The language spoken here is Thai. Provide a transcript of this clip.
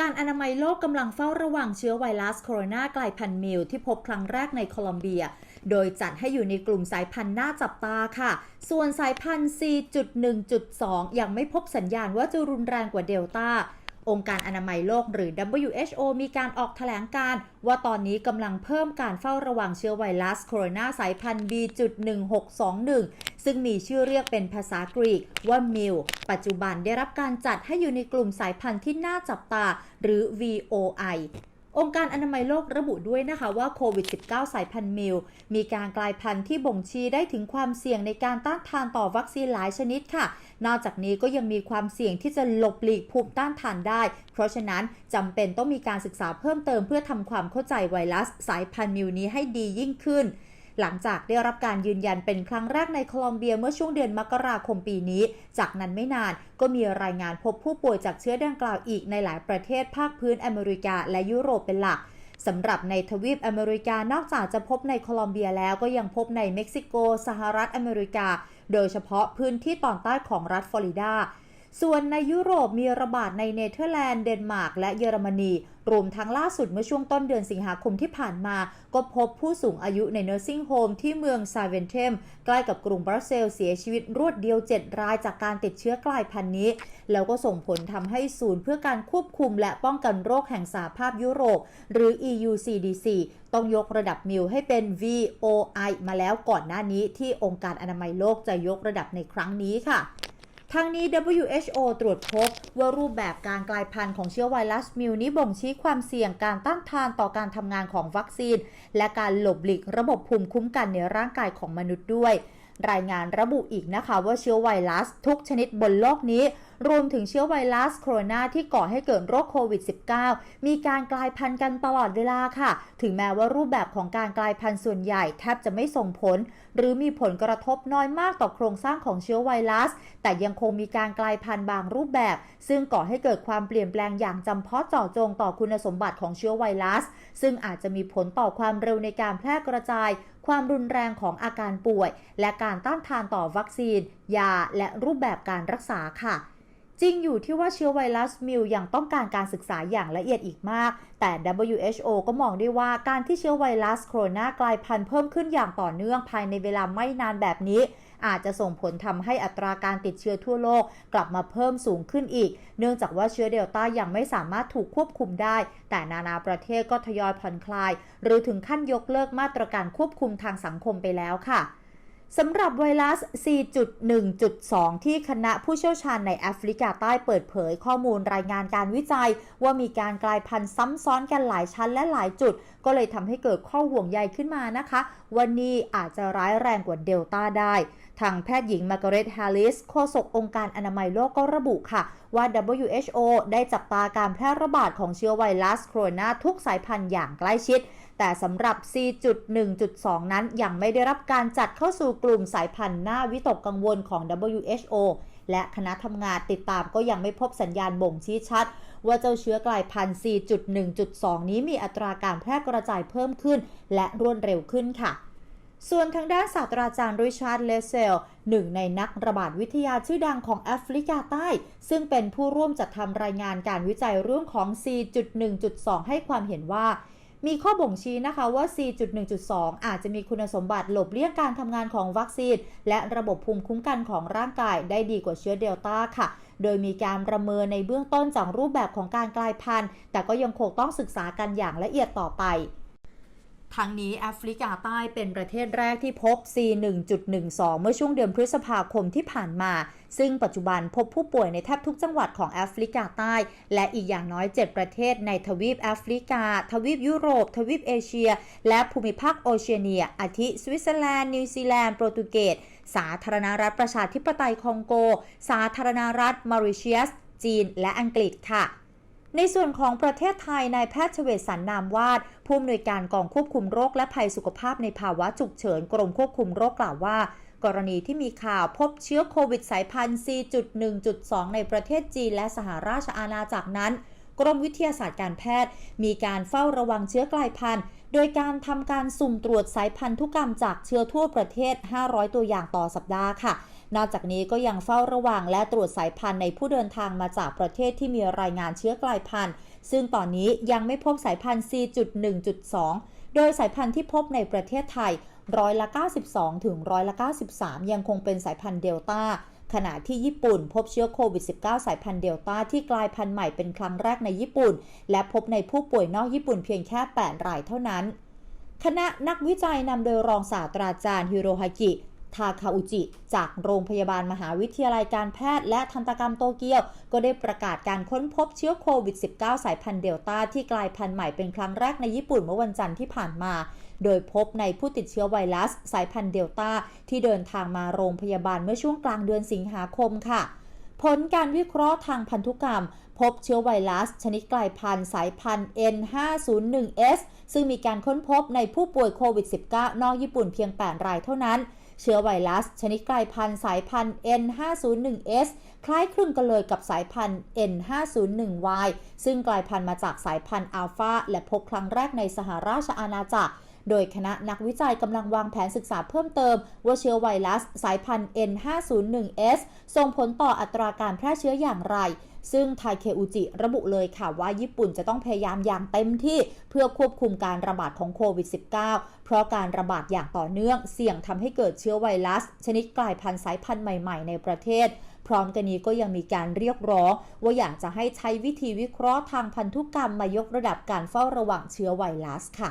การอนามัยโลกกำลังเฝ้าระวังเชื้อไวรัสโคโรนากลายพันธุ์มิวที่พบครั้งแรกในโคลอมเบีย โดยจัดให้อยู่ในกลุ่มสายพันธุ์น่าจับตาค่ะ ส่วนสายพันธุ์ C.1.2 ยังไม่พบสัญญาณว่าจะรุนแรงกว่าเดลต้า องค์การอนามัยโลกหรือ WHO มีการออกแถลงการ์ว่าตอนนี้กำลังเพิ่มการเฝ้าระวังเชื้อไวรัสโคโรนาสายพันธุ์ B.1621 ซึ่งมีชื่อเรียกเป็นภาษากรีกว่ามิลปัจจุบันได้รับการจัดให้อยู่ในกลุ่มสายพันธุ์ที่น่าจับตา หรือ VOI องค์การอนามัยโลกระบุด้วยนะคะว่าโควิด -19 สายพันธุ์มิลมีการกลายพันธุ์ที่บ่งชี้ได้ถึงความเสี่ยงในการต้านทานต่อวัคซีนหลายชนิดค่ะ นอกจากนี้ก็ยังมีความเสี่ยงที่จะหลบหลีกภูมิต้านทานได้ เพราะฉะนั้นจำเป็นต้องมีการศึกษาเพิ่มเติมเพื่อทำความเข้าใจไวรัสสายพันธุ์มิลนี้ให้ดียิ่งขึ้น หลังจากได้รับการยืนยันเป็นครั้งแรกในโคลอมเบียเมื่อช่วงเดือนมกราคมปีนี้ จากนั้นไม่นานก็มีรายงานพบผู้ป่วยจากเชื้อดังกล่าวอีกในหลายประเทศภาคพื้นอเมริกาและยุโรปเป็นหลักสำหรับในทวีปอเมริกานอกจากจะพบในโคลอมเบียแล้วก็ยังพบในเม็กซิโกสหรัฐอเมริกา โดยเฉพาะพื้นที่ตอนใต้ของรัฐฟลอริดา ส่วนในยุโรปมีระบาดในเนเธอร์แลนด์ เดนมาร์ก และเยอรมนี รวมทั้งล่าสุดเมื่อช่วงต้นเดือนสิงหาคมที่ผ่านมา ก็พบผู้สูงอายุในเนอร์ซิ่งโฮมที่เมืองซาเวนเทม ใกล้กับกรุงบรัสเซลเสียชีวิตรวดเดียว 7 รายจากการติดเชื้อกลายพันธุ์นี้ แล้วก็ส่งผลทำให้ศูนย์เพื่อการควบคุมและป้องกันโรคแห่งสหภาพยุโรป หรือ EU CDC ต้องยกระดับมิวให้เป็น VOI มาแล้วก่อนหน้านี้ที่องค์การอนามัยโลกจะยกระดับในครั้งนี้ค่ะ ทางนี้ WHO ตรวจพบว่ารูปแบบการกลายพันธุ์ของเชื้อไวรัสมิวนี้บ่งชี้ความเสี่ยงการต้านทานต่อการทำงานของวัคซีน และการหลบหลีกระบบภูมิคุ้มกันในร่างกายของมนุษย์ด้วย รายงานระบุอีกนะคะว่าเชื้อไวรัสทุกชนิดบนโลกนี้ รวมถึงเชื้อไวรัสโคโรนาที่ก่อให้เกิดโรคโควิด -19 มีการกลายพันธุ์กันตลอดเวลาค่ะ ถึงแม้ว่ารูปแบบของการกลายพันธุ์ส่วนใหญ่แทบจะไม่ส่งผล หรือมีผลกระทบน้อยมากต่อโครงสร้างของเชื้อไวรัส แต่ยังคงมีการกลายพันธุ์บางรูปแบบ ซึ่งก่อให้เกิดความเปลี่ยนแปลงอย่างจำเพาะเจาะจงต่อคุณสมบัติของเชื้อไวรัส ซึ่งอาจจะมีผลต่อความเร็วในการแพร่กระจาย ความรุนแรงของอาการป่วย และการต้านทานต่อวัคซีน ยา และรูปแบบการรักษาค่ะ จริงอยู่ที่ว่าเชื้อไวรัสมิวยังต้องการการศึกษาอย่างละเอียดอีกมาก แต่ WHO ก็มองได้ว่าการที่เชื้อไวรัสโคโรนากลายพันธุ์เพิ่มขึ้นอย่างต่อเนื่องภายในเวลาไม่นานแบบนี้ อาจจะส่งผลทำให้อัตราการติดเชื้อทั่วโลกกลับมาเพิ่มสูงขึ้นอีก เนื่องจากว่าเชื้อเดลต้ายังไม่สามารถถูกควบคุมได้ แต่นานาประเทศก็ทยอยผ่อนคลาย หรือถึงขั้นยกเลิกมาตรการควบคุมทางสังคมไปแล้วค่ะ สำหรับไวรัส 4.1.2 ที่คณะผู้เชี่ยวชาญในแอฟริกาใต้เปิดเผยข้อมูลรายงานการวิจัย ว่ามีการกลายพันธุ์ซ้ำซ้อนกันหลายชั้นและหลายจุด ก็เลยทำให้เกิดข้อห่วงใยขึ้นมานะคะ วันนี้อาจจะร้ายแรงกว่าเดลต้าได้ ทางแพทย์หญิงมาร์กาเร็ตแฮร์ริสโฆษกองค์การอนามัยโลกก็ระบุค่ะ ว่า WHO ได้จับตาการแพร่ระบาดของเชื้อไวรัสโคโรนาทุกสายพันธุ์อย่างใกล้ชิด แต่สำหรับ C.1.2 นั้นยังไม่ได้รับการจัดเข้าสู่กลุ่มสายพันธุ์หน่าวิตกกังวลของ WHO และคณะทำงานติดตามก็ยังไม่พบสัญญาณบ่งชี้ชัด ว่าเจ้าเชื้อกลายพันธุ์ 4.1.2 นี้มีอัตราการแพร่กระจายเพิ่มขึ้น และรวดเร็วขึ้นค่ะ ส่วนทางด้านศาสตราจารย์ริชาร์ด เลเซล หนึ่งในนักระบาดวิทยาชื่อดังของแอฟริกาใต้ ซึ่งเป็นผู้ร่วมจัดทำรายงานการวิจัยเรื่องของ 4.1.2 ให้ความเห็นว่า มีข้อบ่งชี้นะคะว่า4.1.2 อาจจะมีคุณสมบัติหลบเลี่ยงการทำงานของวัคซีน และระบบภูมิคุ้มกันของร่างกายได้ดีกว่าเชื้อเดลต้าค่ะ โดยมีการประเมินในเบื้องต้นจากรูปแบบของการกลายพันธุ์ แต่ก็ยังคงต้องศึกษากันอย่างละเอียดต่อไป ทั้งนี้แอฟริกาใต้เป็นประเทศแรกที่พบ C1.12 เมื่อช่วงเดือนพฤษภาคมที่ผ่านมา ซึ่งปัจจุบันพบผู้ป่วยในแทบทุกจังหวัดของแอฟริกาใต้ และอีกอย่างน้อย 7 ประเทศในทวีปแอฟริกา ทวีปยุโรป ทวีปเอเชีย และภูมิภาคโอเชียเนีย อาทิสวิตเซอร์แลนด์ นิวซีแลนด์ โปรตุเกส สาธารณรัฐประชาธิปไตยคองโก สาธารณรัฐมอริเชียส จีน และอังกฤษค่ะ ในส่วนของประเทศไทยนายแพทย์เฉวสันนามวาด ผู้อำนวยการกองควบคุมโรคและภัยสุขภาพในภาวะฉุกเฉินกรมควบคุมโรคกล่าวว่า กรณีที่มีข่าวพบเชื้อโควิดสายพันธุ์4.1.2 ในประเทศจีนและสหราชอาณาจักรนั้น กรมวิทยาศาสตร์การแพทย์ มีการเฝ้าระวังเชื้อกลายพันธุ์ โดยการทำการสุ่มตรวจสายพันธุกรรมจากเชื้อทั่วประเทศ 500 ตัวอย่างต่อสัปดาห์ค่ะ นอกจากนี้ก็ยังเฝ้าระวังและตรวจสายพันธุ์ในผู้เดินทางมาจากประเทศที่มีรายงานเชื้อกลายพันธุ์ ซึ่งตอนนี้ยังไม่พบสายพันธุ์ C.1.2 โดยสายพันธุ์ที่พบในประเทศไทยร้อยละ 92 ถึงร้อยละ 93 ยังคงเป็นสายพันธุ์เดลต้า ขณะที่ญี่ปุ่นพบเชื้อโควิด -19 สายพันธุ์เดลต้าที่กลายพันธุ์ใหม่เป็นครั้งแรกในญี่ปุ่น และพบในผู้ป่วยนอกญี่ปุ่นเพียงแค่ 8 รายเท่านั้น คณะนักวิจัยนำโดยรองศาสตราจารย์ฮิโรฮากิ ทาคาอุจิ จากโรงพยาบาลมหาวิทยาลัยการแพทย์และทันตกรรมโตเกียว ก็ได้ประกาศการค้นพบเชื้อโควิด -19 สายพันธุ์เดลต้าที่กลายพันธุ์ใหม่เป็นครั้งแรกในญี่ปุ่นเมื่อวันจันทร์ที่ผ่านมา โดยพบในผู้ติดเชื้อไวรัส สายพันธุ์เดลต้าที่เดินทางมาโรงพยาบาลเมื่อช่วงกลางเดือนสิงหาคมค่ะผลการวิเคราะห์ทางพันธุกรรม พบเชื้อไวรัส ชนิดกลายพันธุ์สายพันธุ์ N501S ซึ่งมีการค้นพบในผู้ป่วยโควิด -19 นอกญี่ปุ่นเพียง 8 รายเท่านั้น เชื้อไวรัส ชนิดกลายพันธุ์สายพันธุ์ N501S คล้ายคลึงกันเลยกับสายพันธุ์ N501Y ซึ่งกลายพันธุ์มาจากสายพันธุ์อัลฟาและพบครั้งแรกในสหราชอาณาจักร โดยคณะนักวิจัยกำลังวางแผนศึกษาเพิ่มเติม ว่าเชื้อไวรัส สายพันธุ์ N501S ส่งผลต่ออัตราการแพร่เชื้ออย่างไร ซึ่งไทเคอุจิระบุเลยค่ะว่าญี่ปุ่นจะต้องพยายามอย่างเต็มที่เพื่อควบคุมการระบาดของโควิด -19 เพราะการระบาดอย่างต่อเนื่อง เสี่ยงทำให้เกิดเชื้อไวรัส ชนิดกลายพันธุ์สายพันธุ์ใหม่ๆ ในประเทศพร้อมกันนี้ก็ยังมีการเรียกร้อง ว่าอยากจะให้ใช้วิธีวิเคราะห์ทางพันธุกรรมมายกระดับการเฝ้าระวังเชื้อไวรัสค่ะ